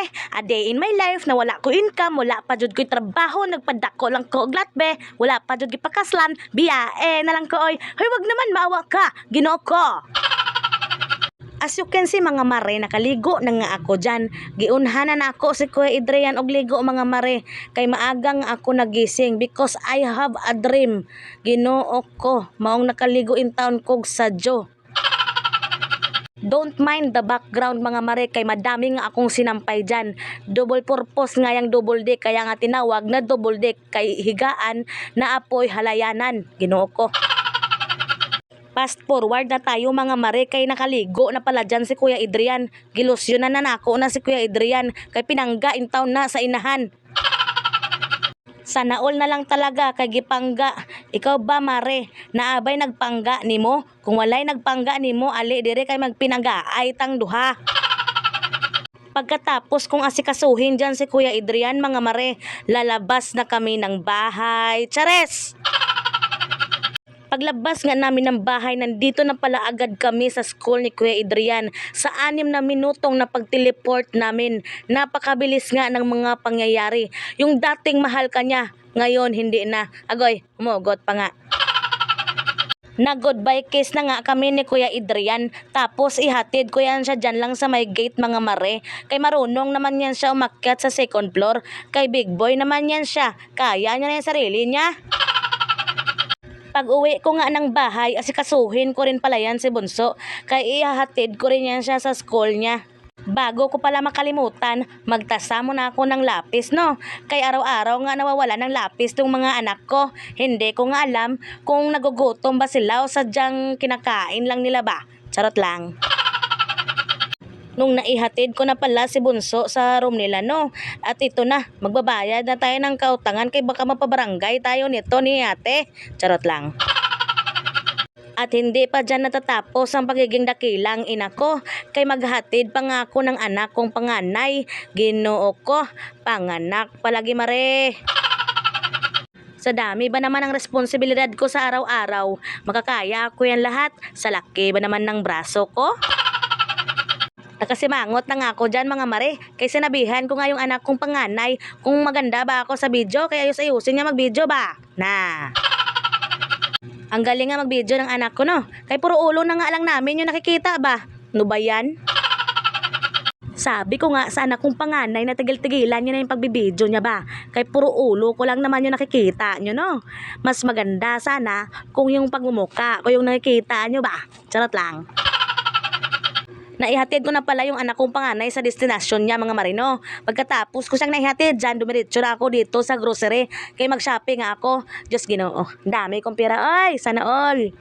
mare, a day in my life na wala ko income, wala pa jud ko trabaho, nagpadako lang ko og latbe, wala pa jud gipakaslan, biyae na lang ko oy. Hoy wag naman maawa ka, Ginoo ko. As you can see mga mare, nakaligo na nga ako dyan. Giunhanan na ako si Kuya Adrian og ligo mga mare. Kay maagang ako nagising because I have a dream. Ginoo ko, maong nakaligo in town kog sa Diyo. Don't mind the background mga mare kay madami nga akong sinampay dyan. Double purpose nga yung double deck kaya nga tinawag na double deck kay higaan na apoy halayanan. Ginoo ko. Fast forward na tayo mga mare kay nakaligo na pala dyan si Kuya Adrian. Gilusyonan na nako na si Kuya Adrian kay pinangga in town na sa inahan. Sana all na lang talaga kay gipangga. Ikaw ba mare, naabay nagpangga nimo? Kung walay nagpangga nimo, ali dire kay magpinangga ay tang duha. Pagkatapos kung asikasuhin dyan si Kuya Adrian mga mare, lalabas na kami ng bahay. Chares! Paglabas nga namin ng bahay, nandito na pala agad kami sa school ni Kuya Adrian. Sa anim na minutong na pag-teleport namin, napakabilis nga ng mga pangyayari. Yung dating mahal ka niya, ngayon hindi na. Agoy, umugot pa nga. Nag-goodbye kiss na nga kami ni Kuya Adrian. Tapos ihatid ko yan siya dyan lang sa may gate mga mare. Kay marunong naman yan siya umakyat sa second floor. Kay big boy naman yan siya. Kaya niya na yung sarili niya. Pag uwi ko nga ng bahay, asikasuhin ko rin pala yan si Bunso. Kay ihahatid ko rin yan siya sa school niya. Bago ko pala makalimutan, magtasa mo na ako ng lapis, no? Kay araw-araw nga nawawala ng lapis tong mga anak ko. Hindi ko nga alam kung nagugutom ba sila o sadyang kinakain lang nila ba. Charot lang. Nung naihatid ko na pala si Bunso sa room nila, no? At ito na, magbabayad na tayo ng kautangan kay baka mapabarangay tayo nito ni ate. Charot lang. At hindi pa dyan natatapos ang pagiging dakilang ina ko. Kay maghatid pa nga ako ng anak kong panganay. Ginoo ko, panganak palagi mare. Sa dami ba naman ang responsibilidad ko sa araw-araw? Makakaya ko yan lahat? Sa laki ba naman ng braso ko? Nakasimangot na nga ako dyan mga mare. Kay sinabihan ko nga yung anak kong panganay kung maganda ba ako sa video kaya ayus-ayusin niya mag-video ba? Na. Ang galing nga mag-video ng anak ko no. Kay puro ulo na nga lang namin yung nakikita ba? No ba yan? Sabi ko nga sa anak kong panganay na tigil-tigilan niya na yung pagbibideo niya ba? Kay puro ulo ko lang naman yung nakikita nyo no. Mas maganda sana kung yung pagmumuka ko yung nakikita nyo ba? Charot lang. Naihatid ko na pala yung anak kong panganay sa destinasyon niya mga marino. Pagkatapos ko siyang naihatid, dyan dumiretso na ako dito sa grocery. Kaya mag-shopping ako. Diyos ginoo, dami kong pera. Ay, sana all.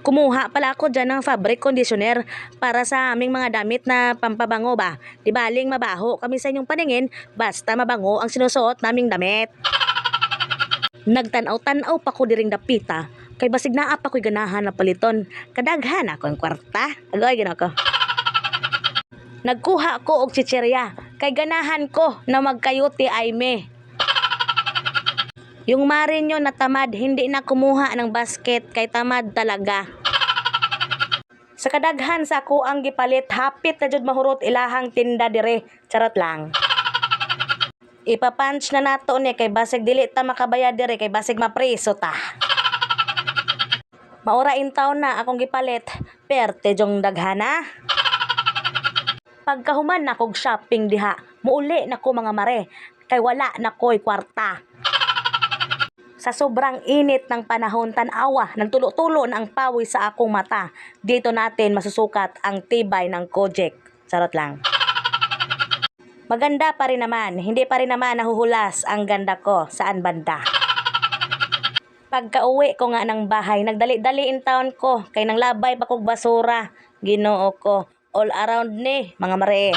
Kumuha pala ako dyan ng fabric conditioner para sa aming mga damit na pampabango ba. Di baling mabaho kami sa inyong paningin, basta mabango ang sinusuot naming damit. Nagtanaw-tanaw pa ko diring dapita. Kay basig naa pa ko'y ganahan na paliton. Kadaghan ako ang kwarta. Agoy, gina ko. Nagkuha ko og chicherya. Kay ganahan ko na magkayuti ay me. Yung marin nyo na tamad, hindi na kumuha ng basket kay tamad talaga. Sa kadaghan sa ako ang gipalit, hapit na jud mahurot ilahang tinda dire. Charot lang. Ipapunch na nato ni kay basig dili ta makabayad dire kay basig mapreso ta. Maura in taon na akong gipalit, perte jong daghana. Pagkahuman na kog shopping diha, muuli na ko mga mare, kay wala na ko'y kwarta. Sa sobrang init ng panahon tanawa, nagtulo-tulo na ang pawis sa akong mata. Dito natin masusukat ang tibay ng Kojek. Charot lang. Maganda pa rin naman, hindi pa rin naman nahuhulas ang ganda ko saan banda. Pagka uwi ko nga ng bahay, nagdali-dali in town ko, kay nang labay pa kog basura. Ginoo ko, all around ni, mga mare.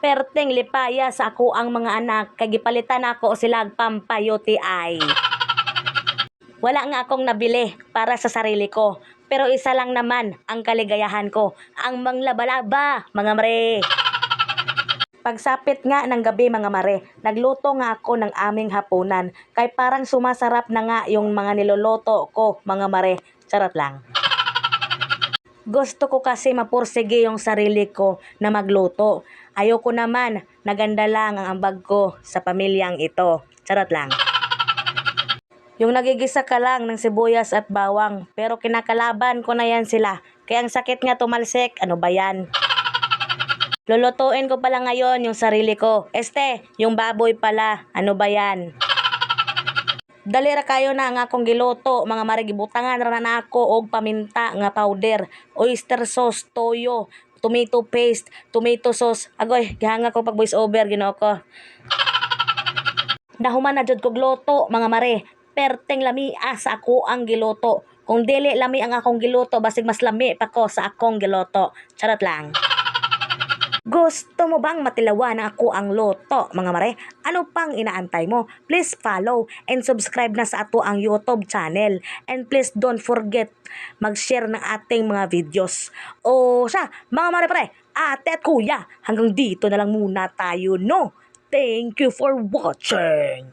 Perteng lipaya sa ako ang mga anak, kay gipalitan ako sila pampayuti ay. Wala nga akong nabili para sa sarili ko, pero isa lang naman ang kaligayahan ko, ang manglabalaba, mga mare. Pagsapit nga ng gabi mga mare, nagluto nga ako ng aming hapunan. Kay parang sumasarap na nga yung mga niloloto ko mga mare. Charot lang. Gusto ko kasi mapursige yung sarili ko na magluto. Ayoko naman, naganda lang ang ambag ko sa pamilyang ito. Charot lang. Yung nagigisa ka lang ng sibuyas at bawang, pero kinakalaban ko na yan sila. Kaya ang sakit nga tumalsik, ano ba yan? Lulutuin ko pala ngayon yung sarili ko. Este, yung baboy pala, ano ba yan? Dalira kayo na nga akong giluto, mga marigibutangan ra na ako og paminta nga powder, oyster sauce, toyo, tomato paste, tomato sauce. Agoy, gihanga ko pag voice over ginoo ko. Nahuman na jud kog luto, mga mare. Perteng lami sa ako ang giluto. Kung dili lami ang akong giluto, basig mas lami pa ko sa akong giluto. Charot lang. Gusto mo bang matilawan ako ang loto, mga mare? Ano pang inaantay mo? Please follow and subscribe na sa ato ang YouTube channel. And please don't forget mag-share ng ating mga videos. O siya, mga mare pare, ate at kuya, hanggang dito na lang muna tayo, no? Thank you for watching!